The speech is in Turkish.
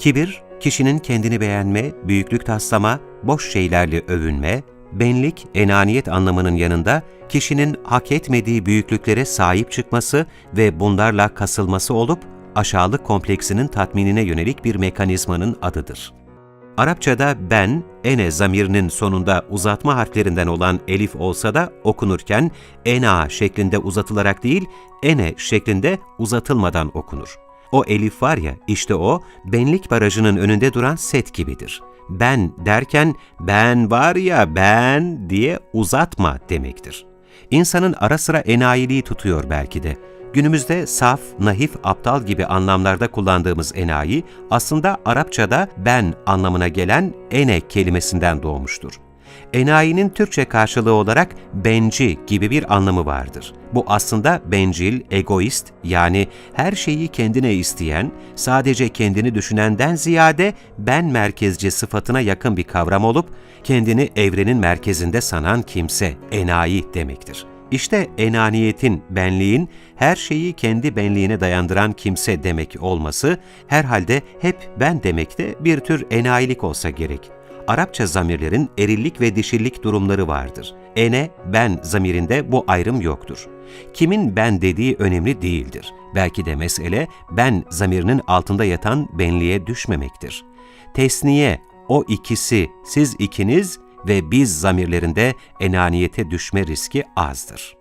Kibir, kişinin kendini beğenme, büyüklük taslama, boş şeylerle övünme, benlik, enaniyet anlamının yanında kişinin hak etmediği büyüklüklere sahip çıkması ve bunlarla kasılması olup aşağılık kompleksinin tatminine yönelik bir mekanizmanın adıdır. Arapçada ben, ene zamirinin sonunda uzatma harflerinden olan elif olsa da okunurken ena şeklinde uzatılarak değil, ene şeklinde uzatılmadan okunur. O elif var ya, işte o, benlik barajının önünde duran set gibidir. Ben derken, ben var ya ben diye uzatma demektir. İnsanın ara sıra enayiliği tutuyor belki de. Günümüzde saf, nahif, aptal gibi anlamlarda kullandığımız enayi, aslında Arapçada ben anlamına gelen ene kelimesinden doğmuştur. Enayinin Türkçe karşılığı olarak benci gibi bir anlamı vardır. Bu aslında bencil, egoist yani her şeyi kendine isteyen, sadece kendini düşünenden ziyade ben merkezci sıfatına yakın bir kavram olup kendini evrenin merkezinde sanan kimse, enayi demektir. İşte enaniyetin, benliğin her şeyi kendi benliğine dayandıran kimse demek olması herhalde hep ben demekte bir tür enayilik olsa gerek. Arapça zamirlerin erillik ve dişillik durumları vardır. Ene, ben zamirinde bu ayrım yoktur. Kimin ben dediği önemli değildir. Belki de mesele ben zamirinin altında yatan benliğe düşmemektir. Tesniye, o ikisi, siz ikiniz ve biz zamirlerinde enaniyete düşme riski azdır.